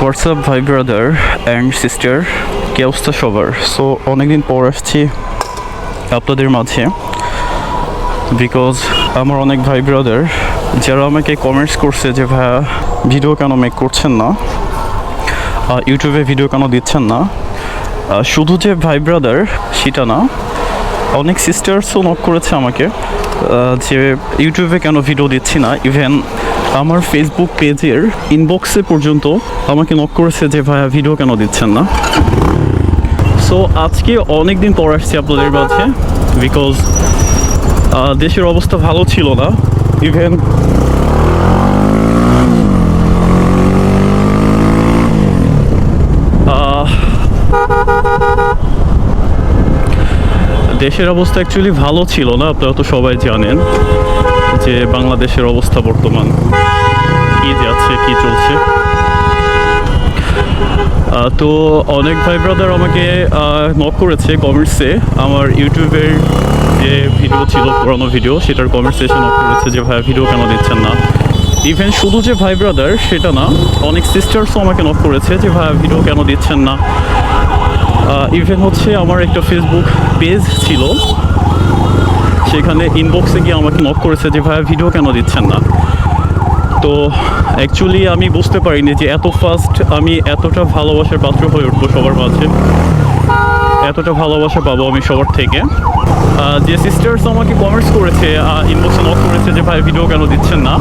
WhatsApp ভাই brother and sister কে অবস্থা সবার? সো অনেকদিন পর আসছি আপনাদের মাঝে। বিকজ আমার অনেক ভাই ব্রাদার যারা আমাকে কমেন্টস করছে যে, ভাইয়া ভিডিও কেন মেক করছেন না? ইউটিউবে ভিডিও কেন দিচ্ছেন না? শুধু যে ভাই ব্রাদার সেটা না। অনেক সিস্টার্সও নক করেছে আমাকে যে ইউটিউবে কেন ভিডিও দিচ্ছি না ইভেন আমার ফেসবুক পেজের ইনবক্সে পর্যন্ত আমাকে নক করেছে যে, ভাইয়া ভিডিও কেন দিচ্ছেন না? সো আজকে অনেক দিন পর আসছি আপনাদের কাছে বিকজ দেশের অবস্থা ভালো ছিল না ইভেন দেশের অবস্থা অ্যাকচুয়ালি ভালো ছিল না, আপনারা তো সবাই জানেন যে বাংলাদেশের অবস্থা বর্তমান কি যাচ্ছে কি চলছে। তো অনেক ভাই ব্রাদার আমাকে নক করেছে কমেন্টসে আমার ইউটিউবের যে ভিডিও ছিল, পুরানো ভিডিও সেটার কমেন্টসে এসে নক করেছে যে ভাই ভিডিও কেন দিচ্ছেন না? ইভেন শুধু যে ভাই ব্রাদার সেটা না, অনেক সিস্টার্সও আমাকে নক করেছে যে ভাই ভিডিও কেন দিচ্ছেন না? ইভেন হচ্ছে আমার একটা ফেসবুক পেজ ছিল। সেখানে ইনবক্সে গিয়ে আমাকে নক করেছে যে, ভাইয়া ভিডিও কেন দিচ্ছেন না? তো অ্যাকচুয়ালি আমি বুঝতে পারিনি যে, এত ফাস্ট আমি এতটা ভালোবাসার পাত্র হয়ে উঠবো সবার মাঝে। এতটা ভালোবাসা পাবো আমি সবার থেকে। যে সিস্টার্স আমাকে কমেন্টস করেছে ইনবক্সে নক করেছে যে ভাই ভিডিও কেন দিচ্ছেন না?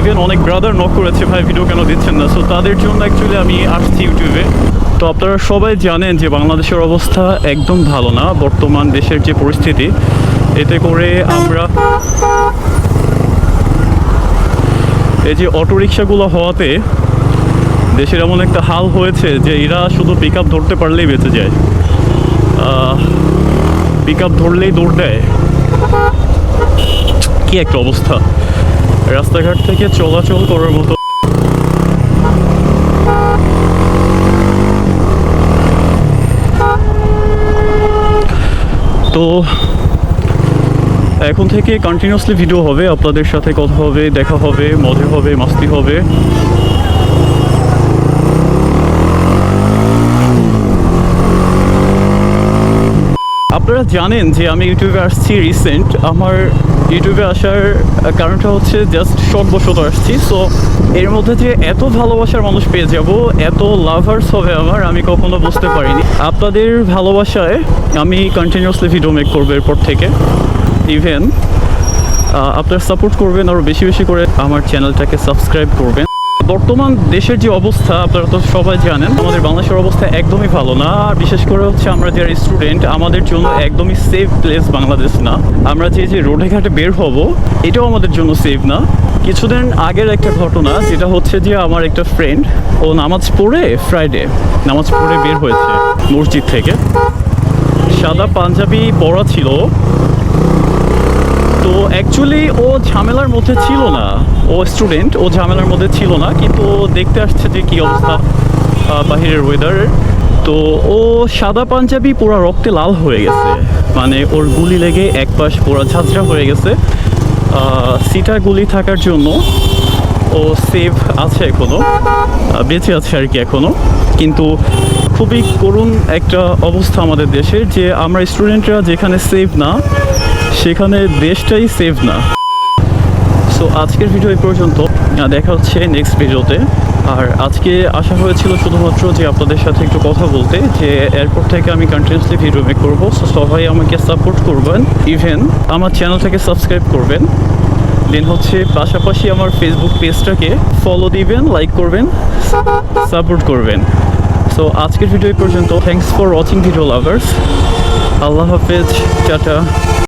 ইভেন অনেক ব্রাদার নক করেছে ভাই ভিডিও কেন দিচ্ছেন না? সো তাদের জন্য অ্যাকচুয়ালি আমি আসছি ইউটিউবে তো আপনারা সবাই জানেন যে বাংলাদেশের অবস্থা একদম ভালো না, বর্তমান দেশের যে পরিস্থিতি, এতে করে আমরা এই যে অটোরিকশাগুলো হওয়াতে দেশের এমন একটা হাল হয়েছে যে এরা শুধু পিক আপ ধরতে পারলেই বেঁচে যায়। পিক আপ ধরলেই দৌড় দেয়। কি একটা অবস্থা। রাস্তাঘাট থেকে চলাচল করার মতো তো এখন থেকে কন্টিনিউসলি ভিডিও হবে, আপনাদের সাথে কথা হবে, দেখা হবে, মজা হবে, মাস্তি হবে। আপনারা জানেন যে আমি ইউটিউবে আসছি রিসেন্ট আমার ইউটিউবে আসার কারণটা হচ্ছে জাস্ট শখবশত আসছি। সো এর মধ্যে যে এত ভালোবাসার মানুষ পেয়ে যাব, এত লাভার্স হবে আমার, আমি কখনো বুঝতে পারিনি। আপনাদের ভালোবাসায় আমি কন্টিনিউয়াসলি ভিডিও মেক করব এরপর থেকে। ইভেন আপনারা সাপোর্ট করবেন আরও বেশি বেশি করে। আমার চ্যানেলটাকে সাবস্ক্রাইব করবেন। বর্তমান দেশের যে অবস্থা, আপনারা তো সবাই জানেন, আমাদের বাংলাদেশের অবস্থা একদমই ভালো না। আর বিশেষ করে হচ্ছে আমরা যারা স্টুডেন্ট আমাদের জন্য একদমই সেফ প্লেস বাংলাদেশ না। আমরা যে যে রোডে ঘাটে বের হব, এটাও আমাদের জন্য সেফ না। কিছুদিন আগের একটা ঘটনা, যেটা হচ্ছে যে আমার একটা ফ্রেন্ড ও নামাজ পড়ে ফ্রাইডে নামাজ পড়ে বের হয়েছে মসজিদ থেকে। সাদা পাঞ্জাবি পরা ছিল তো অ্যাকচুয়ালি ও ঝামেলার মধ্যে ছিল না। ও স্টুডেন্ট ও ঝামেলার মধ্যে ছিল না, কিন্তু দেখতে আসছে যে কী অবস্থা বাহিরের ওয়েদারের তো ও সাদা পাঞ্জাবি পুরো রক্তে লাল হয়ে গেছে। মানে ওর গুলি লেগে এক পাশ পুরো ঝাঁঝরা হয়ে গেছে। সিটা গুলি থাকার জন্য ও সেভ আছে এখনও বেঁচে আছে আর কি এখনও কিন্তু খুবই করুণ একটা অবস্থা আমাদের দেশের যে আমরা স্টুডেন্টরা যেখানে সেভ না সেখানে দেশটাই সেভ না। সো আজকের ভিডিও এই পর্যন্ত। দেখা হচ্ছে নেক্সট ভিডিওতে আর আজকে আসা হয়েছিল শুধুমাত্র যে আপনাদের সাথে একটু কথা বলতে, যে এরপর থেকে আমি কন্টিনিউসলি ভিডিও মেক করব। সো সবাই আমাকে সাপোর্ট করবেন। ইভেন আমার চ্যানেলটাকে সাবস্ক্রাইব করবেন। দেন হচ্ছে পাশাপাশি আমার ফেসবুক পেজটাকে ফলো দিবেন লাইক করবেন সাপোর্ট করবেন। সো আজকের ভিডিও পর্যন্ত। Thanks for watching video lovers আল্লাহ হাফেজ। টাটা।